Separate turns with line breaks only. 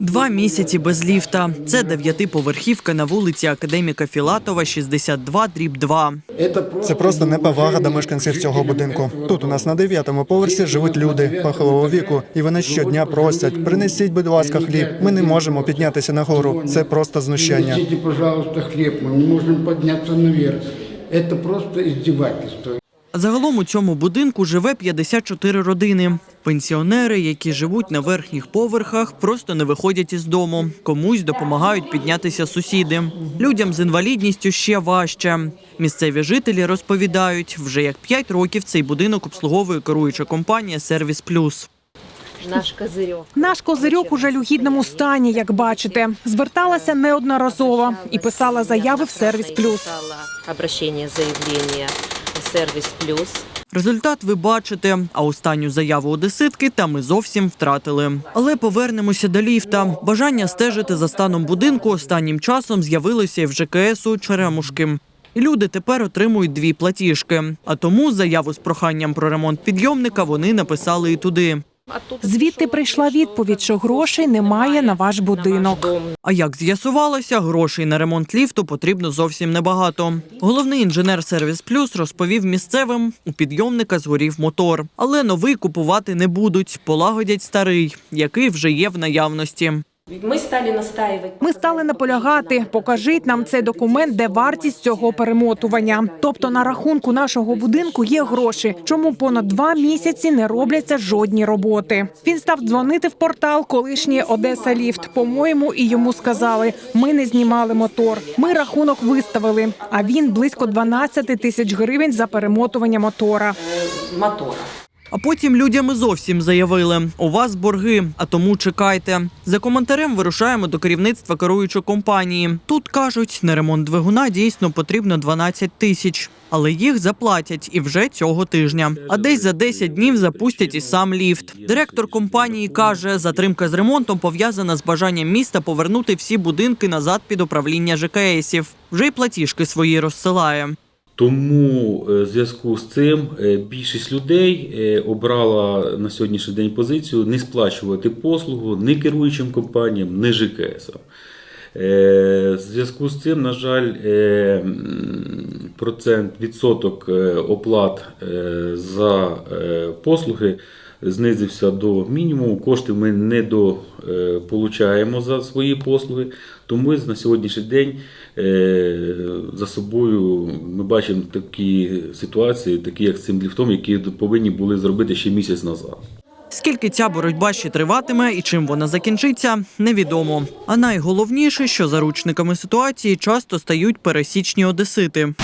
Два місяці без ліфта. Це дев'ятиповерхівка на вулиці Академіка Філатова, 62, дріб 2.
Це просто неповага до мешканців цього будинку. Тут у нас на дев'ятому поверсі живуть люди похилого віку, і вони щодня просять: принесіть, будь ласка, хліб. Ми не можемо піднятися нагору. Це просто знущання.
Принесите, пожалуйста, хлеб. Мы не можем подняться наверх. Это просто издевательство.
Загалом у цьому будинку живе 54 родини. Пенсіонери, які живуть на верхніх поверхах, просто не виходять із дому. Комусь допомагають піднятися сусіди. Людям з інвалідністю ще важче. Місцеві жителі розповідають, вже як 5 років цей будинок обслуговує керуюча компанія Сервіс Плюс.
Наш козирьок.
Наш козирьок у жалюгідному стані, як бачите, зверталася неодноразово і писала заяви в сервіс плюс.
Писала Сервис плюс.
Результат ви бачите. А останню заяву одеситки та ми зовсім втратили. Але повернемося до ліфта. Бажання стежити за станом будинку останнім часом з'явилося і в ЖКС у Черемушки. Люди тепер отримують дві платіжки. А тому заяву з проханням про ремонт підйомника вони написали і туди.
Звідти прийшла відповідь, що грошей немає на ваш будинок.
А як з'ясувалося, грошей на ремонт ліфту потрібно зовсім небагато. Головний інженер Сервіс Плюс розповів місцевим, у підйомника згорів мотор, але новий купувати не будуть, полагодять старий, який вже є в наявності.
Ми стали настаивать.
Ми стали наполягати. Покажіть нам цей документ, де вартість цього перемотування. Тобто на рахунку нашого будинку є гроші. Чому понад два місяці не робляться жодні роботи? Він став дзвонити в портал колишній Одеса Ліфт. По-моєму, і йому сказали: ми не знімали мотор. Ми рахунок виставили. А він близько 12 тисяч гривень за перемотування мотора.
мотора.
А потім людям і зовсім заявили: у вас борги, а тому чекайте. За коментарем вирушаємо до керівництва керуючої компанії. Тут кажуть, на ремонт двигуна дійсно потрібно 12 тисяч. Але їх заплатять і вже цього тижня. А десь за 10 днів запустять і сам ліфт. Директор компанії каже, затримка з ремонтом пов'язана з бажанням міста повернути всі будинки назад під управління ЖКСів. Вже й платіжки свої розсилає.
Тому е, в зв'язку з цим е, більшість людей е, обрала на сьогоднішній день позицію не сплачувати послугу ні керуючим компаніям, ні ЖКС. В зв'язку з цим, на жаль, процент відсоток оплат за послуги знизився до мінімуму. Кошти ми не до, е, за свої послуги. Тому на сьогоднішній день е, за собою ми бачимо такі ситуації, такі як з цим ліфтом, які повинні були зробити ще місяць назад.
Скільки ця боротьба ще триватиме і чим вона закінчиться, невідомо. А найголовніше, що заручниками ситуації часто стають пересічні одесити.